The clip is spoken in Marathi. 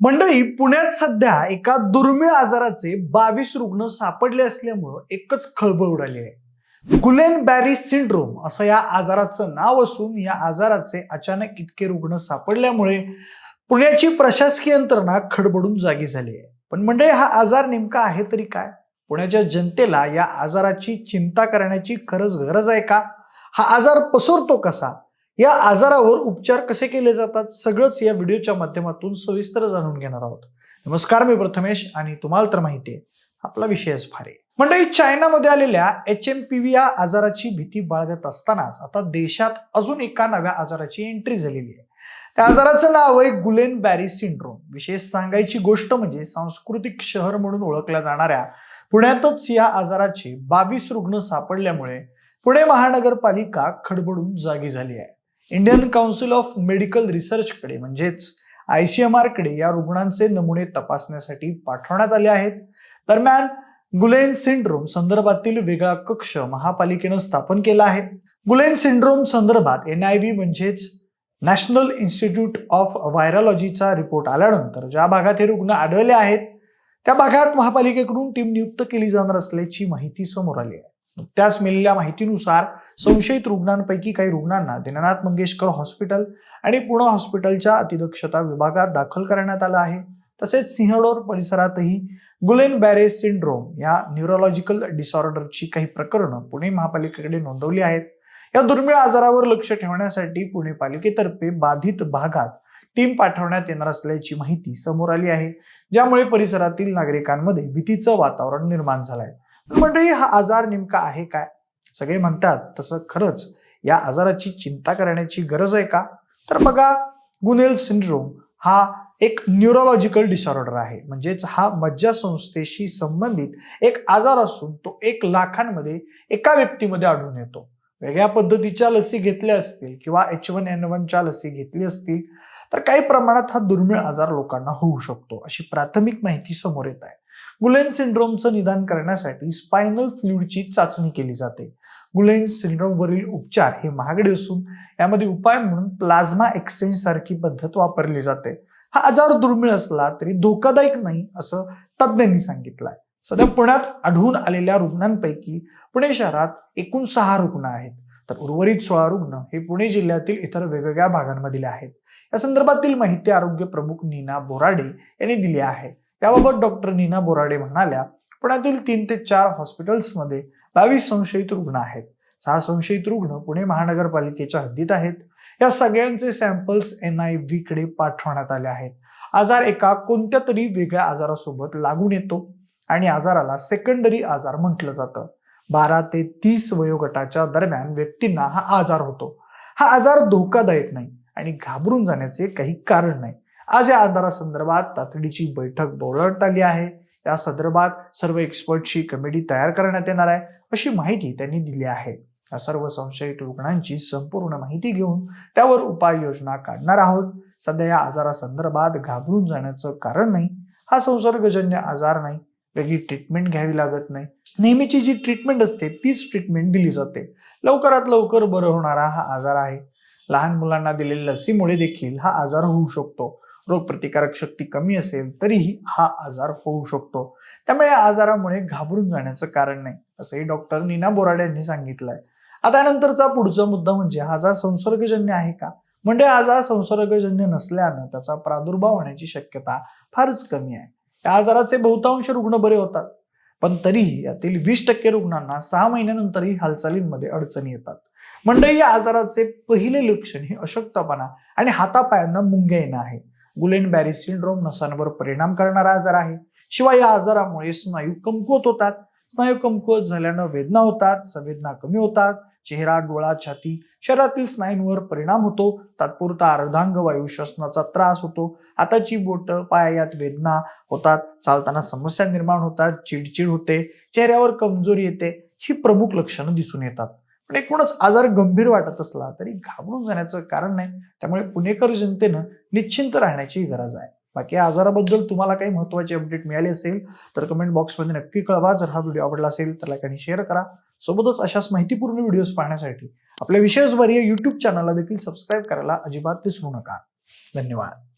मंडळी पुण्यात सध्या एका दुर्मिळ आजाराचे बावीस रुग्ण सापडले असल्यामुळं एकच खळबळ उडाली आहे. गुलेन बॅरी सिंड्रोम असं या आजाराचं नाव असून या आजाराचे अचानक इतके रुग्ण सापडल्यामुळे पुण्याची प्रशासकीय यंत्रणा खडबडून जागी झाली आहे. पण मंडळी हा आजार नेमका आहे तरी काय? पुण्याच्या जनतेला या आजाराची चिंता करण्याची खरंच गरज आहे का? हा आजार पसरतो कसा? या आजारावर उपचार कसे केले जातात सगळंच या व्हिडिओच्या माध्यमातून सविस्तर जाणून घेणार आहोत. नमस्कार मी प्रथमेश आणि तुम्हाला तर माहिती आहे आपला विषयच फार आहे. मंडळी चायनामध्ये आलेल्या एच एम पी व्ही या आजाराची भीती बाळगत असतानाच आता देशात अजून एका नव्या आजाराची एंट्री झालेली आहे. त्या आजाराचं नाव आहे गुलेन बॅरी सिंड्रोम. विशेष सांगायची गोष्ट म्हणजे सांस्कृतिक शहर म्हणून ओळखल्या जाणाऱ्या पुण्यातच या आजाराचे बावीस रुग्ण सापडल्यामुळे पुणे महानगरपालिका खडबडून जागी झाली आहे. इंडियन काउन्सिल ऑफ मेडिकल रिसर्चकडे म्हणजेच आय सी एम आरकडे या रुग्णांचे नमुने तपासण्यासाठी पाठवण्यात आले आहेत. दरम्यान गुलेन सिंड्रोम संदर्भातील वेगळा कक्ष महापालिकेनं स्थापन केला आहे. गुलेन सिंड्रोम संदर्भात एन आय व्ही म्हणजेच नॅशनल इन्स्टिट्यूट ऑफ व्हायरॉलॉजीचा रिपोर्ट आल्यानंतर ज्या भागात हे रुग्ण आढळले आहेत त्या भागात महापालिकेकडून टीम नियुक्त केली जाणार असल्याची माहिती समोर आली आहे. नुकत्याच मिळालेल्या माहितीनुसार संशयित रुग्णांपैकी काही रुग्णांना दीनानाथ मंगेशकर हॉस्पिटल आणि पुणे हॉस्पिटलच्या अतिदक्षता विभागात दाखल करण्यात आलं आहे. तसेच सिंहडोर परिसरातही गुलेन बॅरे सिंड्रोम या न्यूरोलॉजिकल डिसऑर्डरची काही प्रकरणं पुणे महापालिकेकडे नोंदवली आहेत. या दुर्मिळ आजारावर लक्ष ठेवण्यासाठी पुणे पालिकेतर्फे बाधित भागात टीम पाठवण्यात येणार असल्याची माहिती समोर आली आहे. ज्यामुळे परिसरातील नागरिकांमध्ये भीतीचं वातावरण निर्माण झालंय. मंडळी हा आजार नेमका आहे काय? सगळे म्हणतात तसं खरंच या आजाराची चिंता करण्याची गरज आहे का? तर बघा गुनेल सिंड्रोम हा एक न्यूरोलॉजिकल डिसऑर्डर आहे. म्हणजेच हा मज्जासंस्थेशी संबंधित एक आजार असून तो एक लाखांमध्ये एका व्यक्तीमध्ये आढळून येतो. वेगळ्या पद्धतीच्या लसी घेतल्या असतील किंवा एच वन एन वनच्या लसी घेतली असतील तर काही प्रमाणात हा दुर्मिळ आजार लोकांना होऊ शकतो अशी प्राथमिक माहिती समोर येत आहे. गुलेन सिंड्रोमचं निदान करण्यासाठी स्पायनल फ्लुइडची चाचणी केली जाते. गुलेन सिंड्रोमवरील उपचार हे महागडे असून यामध्ये उपाय म्हणून प्लाझ्मा एक्सचेंज सारखी पद्धत वापरली जाते. हा आजार दुर्मिळ असला तरी धोकादायक नाही असं तज्ज्ञांनी सांगितलंय. सध्या पुण्यात आढळून आलेल्या रुग्णांपैकी पुणे शहरात एकूण सहा रुग्ण आहेत. तर उर्वरित सोळा रुग्ण हे पुणे जिल्ह्यातील इतर वेगवेगळ्या भागांमधील आहेत. या संदर्भातील माहिती आरोग्य प्रमुख नीना बोराडे यांनी दिली आहे. याबाबत डॉक्टर नीना बोराडे म्हणाल्या पुण्यातील तीन ते चार हॉस्पिटल्समध्ये बावीस संशयित रुग्ण आहेत. सहा संशयित रुग्ण पुणे महानगरपालिकेच्या हद्दीत आहेत. या सगळ्यांचे सॅम्पल्स एन आय व्ही कडे पाठवण्यात आले आहेत. आजार एका कोणत्या तरी वेगळ्या आजारासोबत लागून येतो आणि आजाराला सेकंडरी आजार म्हटलं जातं. बारा ते तीस वयोगटाच्या दरम्यान व्यक्तींना हा आजार होतो. हा आजार धोकादायक नाही आणि घाबरून जाण्याचे काही कारण नाही. आज या आजारासंदर्भात तातडीची बैठक बोलावण्यात आली आहे. या संदर्भात सर्व एक्सपर्टची कमिटी तयार करण्यात येणार आहे अशी माहिती त्यांनी दिली आहे. या सर्व संशयित रुग्णांची संपूर्ण माहिती घेऊन त्यावर उपाययोजना काढणार आहोत. सध्या या आजारासंदर्भात घाबरून जाण्याचं कारण नाही. हा संसर्गजन्य आजार नाही. वेगळी ट्रीटमेंट घ्यावी लागत नाही. नेहमीची जी ट्रीटमेंट असते तीच ट्रीटमेंट दिली जाते. लवकरात लवकर बरं होणारा हा आजार आहे. लहान मुलांना दिलेल्या लसीमुळे देखील हा आजार होऊ शकतो. रोगप्रतिकारक शक्ती कमी असेल तरीही हा आजार होऊ शकतो. त्यामुळे या आजारामुळे घाबरून जाण्याचं कारण नाही असंही डॉक्टर नीना बोराडे यांनी सांगितलंय. आता यानंतरचा पुढचा मुद्दा म्हणजे हा आजार संसर्गजन्य आहे का? म्हणजे आजार संसर्गजन्य नसल्यानं त्याचा प्रादुर्भाव होण्याची शक्यता फारच कमी आहे. या आजाराचे बहुतांश रुग्ण बरे होतात पण तरीही यातील वीस टक्के रुग्णांना सहा महिन्यानंतरही हालचालींमध्ये अडचणी येतात. मंडळी या आजाराचे पहिले लक्षण हे अशक्तपणा आणि हातापायांना मुंग्या येणं आहे. गुलेन बॅरी सिंड्रोम नसांवर परिणाम करणारा आजार आहे. शिवाय या आजारामुळे स्नायू कमकुवत होतात. स्नायू कमकुवत झाल्यानं वेदना होतात संवेदना कमी होतात चेहरा डोळा छाती शरीरातील स्नायूंवर परिणाम होतो. तात्पुरता अर्धांग वायू श्वसनाचा त्रास होतो. हाताची बोट पायात वेदना होतात. चालताना समस्या निर्माण होतात. चिडचिड होते. चेहऱ्यावर कमजोरी येते. ही प्रमुख लक्षणं दिसून येतात. पण एकूणच आजार गंभीर वाटत असला तरी घाबरून जाण्याचं कारण नाही. त्यामुळे पुणेकर जनतेनं निश्चिंत राहण्याची गरज आहे. बाकी या आजाराबद्दल तुम्हाला काही महत्वाची अपडेट मिळाली असेल तर कमेंट बॉक्समध्ये नक्की कळवा. जर हा व्हिडिओ आवडला असेल तर लाईक आणि शेअर करा. सोबतच अशाच माहितीपूर्ण व्हिडिओज पाहण्यासाठी आपल्या विशेषवर्य यूट्यूब चॅनलला देखील सबस्क्राईब करायला अजिबात विसरू नका. धन्यवाद.